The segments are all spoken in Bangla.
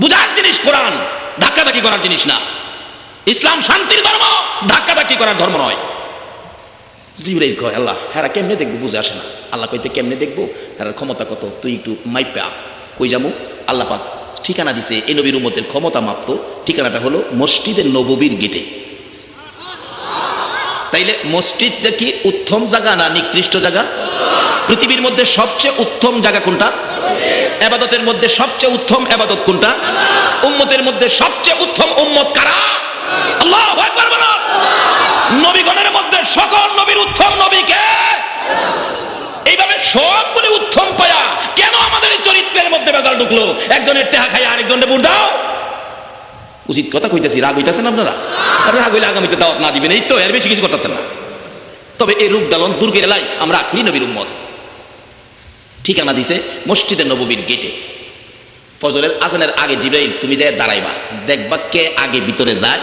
বুঝার জিনিস কোরআন, ধাক্কাধাক্কি করার জিনিস না। ইসলাম শান্তির ধর্ম, ধাক্কাধাক্কি করার ধর্ম নয়। জিবরাইল কয়, আল্লাহ হ্যাঁ কেমনে দেখব বুঝে আসে না। আল্লাহ কইতে কেমনে দেখব? হ্যাঁ ক্ষমতা কত? তুই একটু মাইপা কই যাব? আল্লাহ পাক ঠিকানা দিছে এই নবীর উম্মতের ক্ষমতা মাপতো। ঠিকানাটা হলো মসজিদের নববীর গেটে। তাইলে মসজিদটা কি উত্তম জায়গা না নিকৃষ্ট জায়গা? পৃথিবীর মধ্যে সবচেয়ে উত্তম জায়গা কোনটা? এবাদতের মধ্যে সবচেয়ে উত্তম এবাদত কোনটা? উম্মতের মধ্যে সবচেয়ে উত্তম উম্মত কারা? আল্লাহ নবীগণের মধ্যে সকল নবীর উত্তম নবীকে এইভাবে সবগুলি উত্তম পায়া কেন আমাদের এই চরিত্রের মধ্যে বেজাল ঢুকলো? একজনের টেহা খাই আরেকজনের বুড় দাও। উচিত কথা কইতেছি, রাগ হইতেছেন আপনারা? রাগ হইলে আগামীতে দাওয়াত না দিবেন, এই তো, এর বেশি কিছু করতে না। তবে এই রূপ দালন দুর্গের এলাই আমরা আখরি নবীর উম্মত। ঠিকানা দিছে মসজিদের নববীর গেটে। ফজরের আজানের আগে জিব্রাইল, তুমি যাই দাঁড়াইবা। দেখবা কে আগে ভিতরে যায়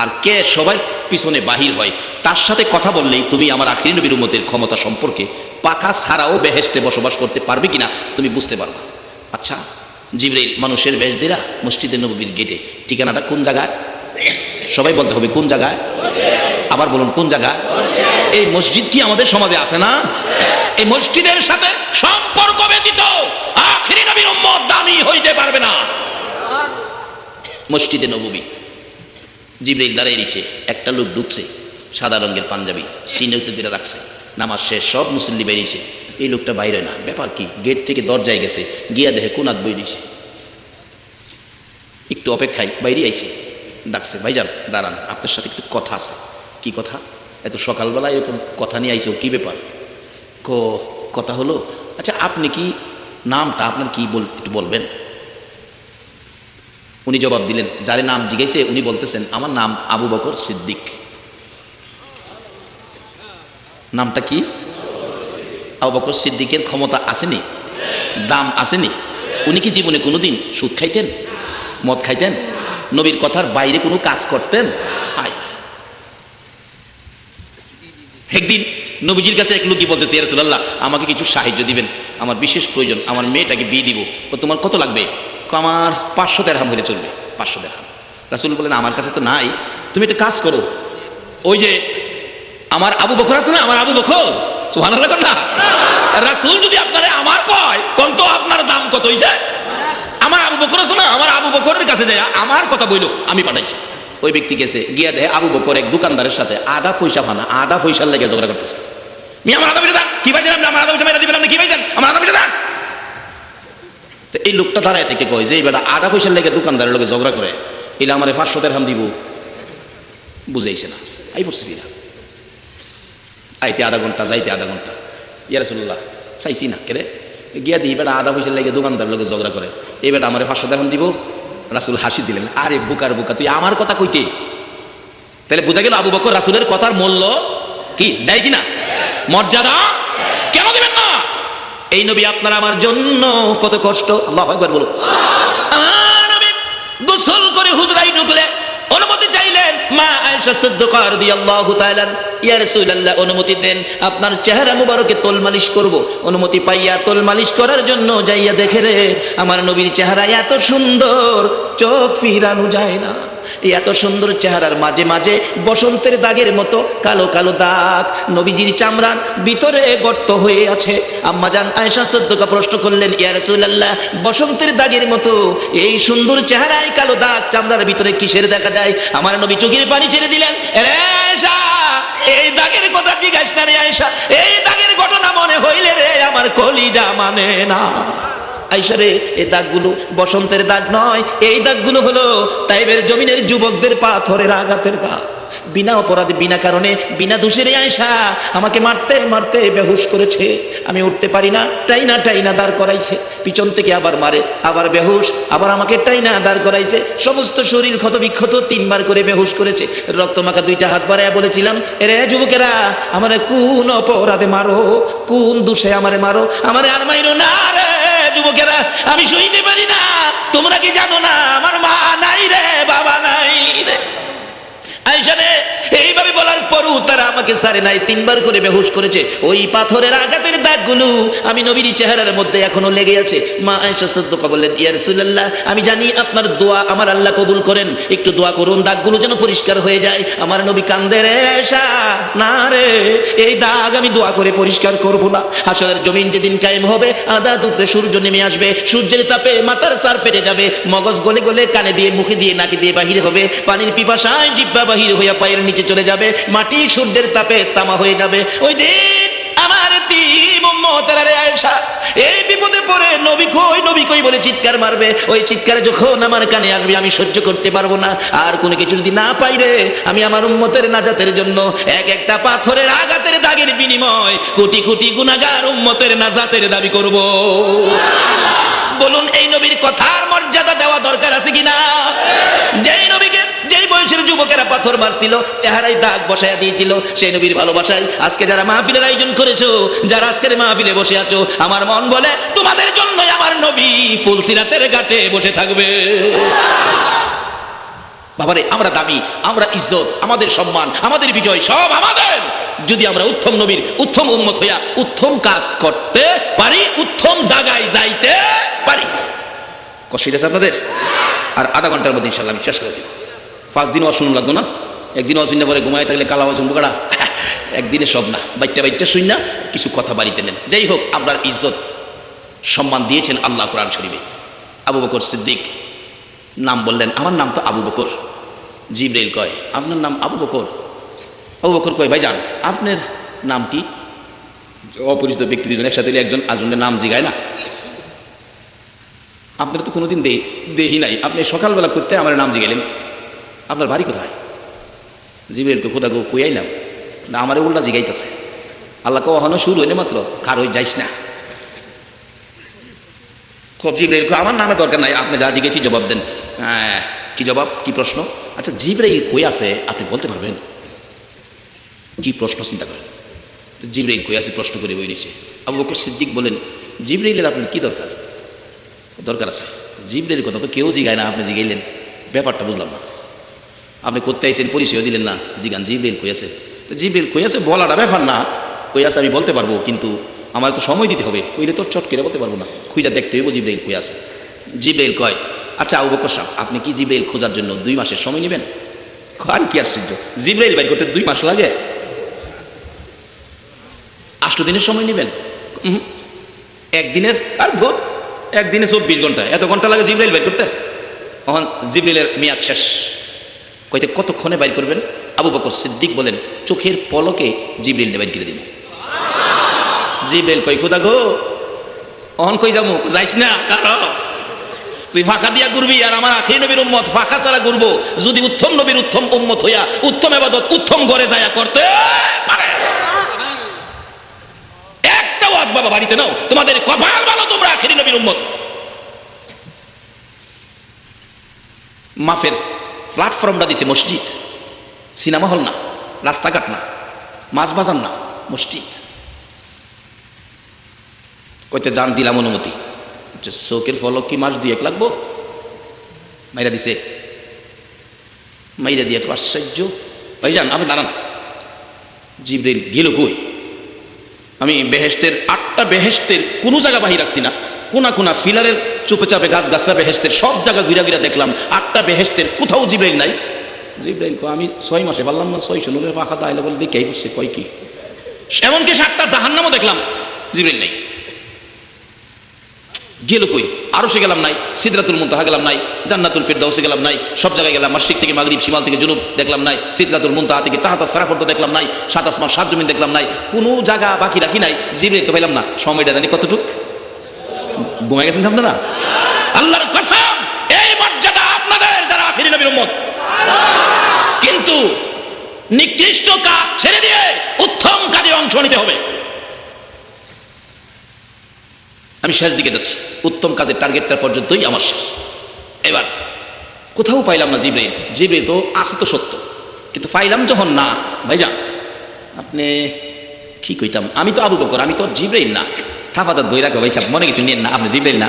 আর কে সবাই পিছনে বাহির হয়। তার সাথে কথা বললেই তুমি আমার আখরি নবীর উম্মতের ক্ষমতা সম্পর্কে পাকা ছাড়াও বেহেস্তে বসবাস করতে পারবে কিনা তুমি বুঝতে পারবা। আচ্ছা জিব্রাইল, মানুষের বেশ দেরা মসজিদের নববীর গেটে ঠিকানাটা কোন জায়গায়? সবাই বলতে হবে কোন জায়গায়? আবার বলুন, কোন জায়গায় এই মসজিদ কি আমাদের সমাজে আছে না? এই মসজিদের সাথে সম্পর্ক ব্যতীত আখরি নবীর উম্মত দামি হইতে পারবে না। মসজিদে নববী জিব্রাইল দাঁড়াই দিছে একটা লোক ঢুকছে, সাদা রঙের পাঞ্জাবি চিহ্নিত দিয়ে রাখছে, নামাজ শেষ, সব মুসল্লি বেরিয়েছে। এই লোকটা বাইরে না। ব্যাপার কি? গেট থেকে দরজায় গেছে, গিয়া দেখে কোনাত বই দিছে। একটু অপেক্ষায় বাইরে আইছে, ডাকছে, ভাইজান, দাঁড়ান, আপনার সাথে একটু কথা আছে। কি কথা? এত সকালবেলা এরকম কথা নিয়ে আইছো কি ব্যাপার? ক, কথা হলো? আচ্ছা আপনি কি নামটা আপনার কি বল, একটু বলবেন। উনি জবাব দিলেন, যারে নাম জিজ্ঞাসে উনি বলতেছেন, আমার নাম আবু বকর সিদ্দিক। নামটা কি? আবু বকর সিদ্দিকের ক্ষমতা আসেনি? দাম আসেনি? উনি কি জীবনে কোনোদিন সুদ খাইতেন? মদ খাইতেন? নবীর কথার বাইরে কোনো কাজ করতেন? আয় একদিন নবীজির কাছে এক লোক কি বলতেছে রসুল্লাহ আমাকে কিছু সাহায্য দিবেন। আমার বিশেষ প্রয়োজন, আমার মেয়েটাকে বিয়ে দিব। তোমার কত লাগবে? আমার পাঁচশো দেড়হাম হলে চলবে, পাঁচশো দেড়হাম রাসুল বলেন, আমার কাছে তো নাই, তুমি একটা কাজ করো। ওই যে আমার আবু বকর আছে না, আমার আবু বকর? সুহান না। রাসুল যদি আপনারে আমার কয়, কোন তো আপনার দাম কত হয়েছে আমার আবু বকর আছে না, আমার আবু বখরের কাছে যায় আমার কথা বইলো, আমি পাঠাইছি। ওই ব্যক্তি গেছে, গিয়া দেয় আবু বকর এক দোকানদারের সাথে আধা পয়সা ফানা আধা পয়সার লেগে ঝগড়া করতেছে। মি, আমার আধা পয়সা কি পাইছেন আপনি? আমার আধা পয়সা দিবেন, আপনি কি পাইছেন আমার আধা পয়সা তো এই লোকটা দাঁড়ায় থেকে কয় যে, এই আধা পয়সার লেগে দোকানদারের লোকে ঝগড়া করে, এলে আমার হাম দিব। বুঝাইছে না, আই বসছি না। আইতে আধা ঘণ্টা, যাইতে আধা ঘণ্টা। ইয়ারসুল্লাহ চাইছি না কেরে গিয়া দিই বেটা আধা পয়সা লেগে দোকানদার লোকে ঝগড়া করে, এই আমার পাঁচশো দিব। রাসুল হাসি দিলেন, আরে বুকার বুকা, তুই আমার কথা কইতে তাহলে বোঝা গেল আবু বকর রাসুলের কথার মূল্য কি? দেয় কি না মর্যাদা? কেন দেবেন না? এই নবী আপনার আমার জন্য কত কষ্ট? আল্লাহ একবার বলো গোসল করে হুজরাই ঢুকলে অনুমতি চাইলেন মা আয়েশা সিদ্দিকা রাদিয়াল্লাহু তাআলা, ইয়া রাসূলুল্লাহ, অনুমতি দেন, আপনার চেহারা মুবারকে তোল মালিশ করব। অনুমতি পাইয়া তোল মালিশ করার জন্য যাইয়া দেখে রে, আমার নবীর চেহারা এত সুন্দর, চোখ ফিরানো যায় না। এই এত সুন্দর চেহারার মাঝে মাঝে বসন্তের দাগের মতো কালো কালো দাগ। নবীজির চামড়ার ভিতরে গর্ত হয়ে আছে। আম্মাজান আয়েশা সদ্দকা প্রশ্ন করলেন, ইয়া রাসূলুল্লাহ, বসন্তের দাগের মতো এই সুন্দর চেহারায় কালো দাগ চামড়ার ভিতরে কিসের দেখা যায়? আমার নবী চোখের পানি ছেড়ে দিলেন এই দাগের কথা জিজ্ঞাসা রে আয়েশা, এই দাগের ঘটনা মনে হইলে রে আমার কলিজা মানে না। আইসারে এই দাগগুলো বসন্তের দাগ নয়, এই দাগগুলো হলো তাইবের জমিনের যুবকদের পাথরের আঘাতের দাগ। বিনা অপরাধে, বিনা কারণে, বিনা দোষের আয়সা আমাকে মারতে মারতে বেহুশ করেছে। আমি উঠতে পারি না, টাইনা টাইনা দাঁড় করাইছে। পিছন থেকে আবার মারে, আবার বেহুশ, আবার আমাকে টাইনা দাঁড় করাইছে। সমস্ত শরীর ক্ষত বিক্ষত তিনবার করে বেহুশ করেছে। রক্ত রক্তমাখা দুইটা হাত বাড়ায় বলেছিলাম, এরে যুবকেরা, আমারে কোন অপরাধে মারো? কোন দোষে আমারে মারো? আমারে আর মাইরো না রে! যুবকেরা, আমি শুইতে পারি না। তোমরা কি জানো না? আমার মা নাই রে, বাবা নাই রে। আইসারে এইভাবে বলার পরও তারা আমাকে সারে নাই, তিনবার করে বেহুশ করেছে। ওই পাথরের আঘাতের দাগগুলো আমি নবীর চেহারার মধ্যে এখনও লেগে আছে। মা আয়েশা সদ্দকা বললেন, ইয়া রাসূলুল্লাহ, আমি জানি আপনার দোয়া আমার আল্লাহ কবুল করেন। একটু দোয়া করুন, দাগগুলো যেন পরিষ্কার হয়ে যায়। আমার নবী কান্দে রে আয়েশা, না রে, এই দাগ আমি দোয়া করে পরিষ্কার করব না। হাসরের জমিন যেদিন কায়েম হবে আদা দুপুরে সূর্য নেমে আসবে। সূর্যের তাপে মাথার সার ফেটে যাবে। মগজ গলে গলে কানে দিয়ে, মুখে দিয়ে, নাকি দিয়ে বাহির হবে। পানির পিপাসায় জিব্বা বাহির হইয়া পায়ের নিচে চলে যাবে। মাটি সূর্যের তাপে তামা হয়ে যাবে। ওই দিন আমার তিম উম্মতেরা রে এই বিপদে পড়ে নবী কই নবী কই বলে চিৎকার মারবে। ওই চিৎকারে যখন আমার কানে আসবে, আমি সহ্য করতে পারব না। আর কোনো কিছু যদি না পাই রে, আমি আমার উম্মতের নাজাতের জন্য এক একটা পাথরের আঘাতের দাগের বিনিময় কোটি কোটি গুণাগার উম্মতের নাজাতের দাবি করব। বলুন, এই নবীর কথার মর্যাদা দেওয়া দরকার আছে কিনা? যেই নবীকে, যেই বয়সের যুবকেরা পাথর মারছিল, চেহারায় দাগ বসায়া দিয়েছিল, সেই নবীর ভালোবাসায় আজকে যারা মাহফিলের আয়োজন করেছ, যারা আজকের মাহফিলে বসে আছো, আমার মন বলে, তোমাদের জন্যই আমার নবী ফুলসিরাতের ঘাটে বসে থাকবে। বাবারে, আমরা দামি, আমরা ইজ্জত, আমাদের সম্মান, আমাদের বিজয়, সব আমাদের। যদি আমরা উত্তম নবীর, উত্তম উন্মত হইয়া, উত্তম কাজ করতে পারি, উত্তম জায়গায় যাইতে পারি। কষ্ট আছে আপনাদের? আর আধা ঘণ্টার মধ্যে ইনশাল্লাহ আমি শেষ করে দিব। পাঁচ দিনও অশুন লাগতো না? একদিন অশুন পরে ঘুমায় থাকলে কালা বাসন বোকাড়া একদিনে সব না। বাইটটা বাইটটা শুন না, কিছু কথা বাড়িতে নেন। যাই হোক, আপনার ইজ্জত সম্মান দিয়েছেন আল্লাহ কোরআন শরীফে। আবু বকর সিদ্দিক, নাম বললেন, আমার নাম তো আবু বকর। জিব্রাইল কয়, আপনার নাম আবু বকর? আবু বকর কয় ভাই যান আপনার নাম কি? অপরিচিত ব্যক্তি দুজন একসাথে একজন আরেকজনের নাম জিগায় না? আপনার তো কোনোদিন দে দেহি নাই। আপনি সকালবেলা করতে আমার নাম জিগাইলেন। আপনার বাড়ি কোথায়? জিব্রাইলকে কোথা গো কুয়াইলাম না আমারে উল্টা জিগাইতেছে। আল্লাহ কখনো শুরু হইলে মাত্র। কার হয়ে যাইস না। খুব জিব্রাইল আমার নামে দরকার নাই। আপনি যা জিজ্ঞেসি জবাব দেন। হ্যাঁ, কি জবাব? কি প্রশ্ন? আচ্ছা জিব্রাইল কই আছে আপনি বলতে পারবেন? কি প্রশ্ন চিন্তা করেন। তো জিব্রাইল কই আছে প্রশ্ন করে বই নিচ্ছে আবু বকর সিদ্দিক বলেন জিব্রাইলের আপনার কি দরকার? দরকার আছে। জিব্রাইলের কথা তো কেউ জিগায় না, আপনি জিগাইলেন। ব্যাপারটা বুঝলাম না। আপনি করতে আইসেন পরিচয় দিলেন না। জিগান, জিব্রাইল কই আছে? তো কই আছে বলাটা ব্যাপার না। কই আছে আমি বলতে পারব, কিন্তু আমার তো সময় দিতে হবে। কইলে তো চট করে বলতে পারব না। খুঁজা দেখতে হইব জিব্রাইল কই আছে। জিব্রাইল কয় আচ্ছা আবু বকর সাহেব, আপনি কি জিব্রাইল খোঁজার জন্য দুই মাসের সময় নেবেন? আর কি আশ্চর্য। জিব্রাইল বাইর করতে দুই মাস লাগে। আষ্ট দিনের সময় নেবেন। একদিনের আর ধর একদিনে চব্বিশ ঘণ্টা। এত ঘণ্টা লাগে জিব্রাইল বাইর করতে? তখন জিব্রাইলের মেয়াদ শেষ। কইতে কতক্ষণে বাইর করবেন? আবু বকর সিদ্দিক বলেন, চোখের পলকে জিব্রাইল বাইর করে দিব। জিব্রাইল কই কোথা গো, অহন কই যাব? যাইস না, কারও? তুই ফাঁকা দিয়া ঘুরবি, আর আমার আখির নবীর উম্মত ফাঁকা ছাড়া ঘুরবো। যদি উত্তম নবীর উত্তম উম্মত হইয়া উত্তম এবাদত উত্তম ঘরে যায়া করতে পারে একটা ওয়াজ বাবা বাড়িতে নাও। তোমাদের কপাল ভালো তোমরা, আখিরি নবীর উম্মত। মাফের প্ল্যাটফর্মটা দিছে মসজিদ। সিনেমা হল না, রাস্তাঘাট না, মাছ বাজার না, মসজিদ। কইতে জান দিলাম অনুমতি। চোখের ফলক কি মাস দিয়ে লাগবো? মাইরা দিছে। মাইরা দিয়ে আশ্চর্য। ভাই যান আপনি দাঁড়ান। জিব্রাইল গেল কই? আমি বেহেস্তের আটটা বেহেস্তের কোনো জায়গা বাহির রাখছি না। কোনা কোনা ফিলারের চুপে চাপে গাছ, গাছরা বেহেস্তের সব জায়গা ঘিরা ঘিরা দেখলাম। আটটা বেহেস্তের কোথাও জিব্রাইল নাই। জিব্রাইল আমি ছয় মাসে পারলাম না ছয় শুনে পাখা দাইলে বলে দেখে বসছে কয় কি? এমনকি সাতটা জাহান্নামও দেখলাম, জিব্রাইল নেই। গেল কই? আরও সে গেলাম নাই, সিদ্রাতুল মুনতাহা গেলাম নাই, জান্নাতুল ফিরদাউসে গেলাম নাই, সব জায়গায় গেলাম মাসিক থেকে মাগরিব, শিমাল থেকে জুনুব দেখলাম নাই, সিদ্রাতুল মুনতাহা থেকে তাহাতা সারাফর্দ দেখলাম নাই সাত আসমান সাত জমিন দেখলাম নাই, কোনো জায়গা বাকি রাখি নাই জিবরে তো পাইলাম না। সময়টা জানি কতটুক? ঘুমাই গেছেন আপনারা? আল্লাহর কসম, এই মর্যাদা আপনাদের যারা আখিরি নবীর উম্মত। কিন্তু নিকৃষ্ট কাজ ছেড়ে দিয়ে উত্তম কাজে অংশ নিতে হবে। আমি শেষ দিকে যাচ্ছি। উত্তম কাজের টার্গেটটা পর্যন্তই আমার শেষ। এবার, কোথাও পাইলাম না জিব্রাইল। জিব্রাইল তো আছে তো সত্য। কিন্তু পাইলাম যখন না, ভাইজান, আপনি কি কইতাম? আমি তো আবু বকর, আমি তো জিব্রাইল না। থাপাতা দই রাখো ভাই সাহেব মনে কিছু নিয়ে না, আপনি জিব্রাইল না।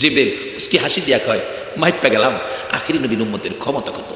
জিব্রাইল, উসকি হাসি দিয়া কয় মাইটটা গেলাম, আখিরি নবীর উম্মতের ক্ষমতা কত?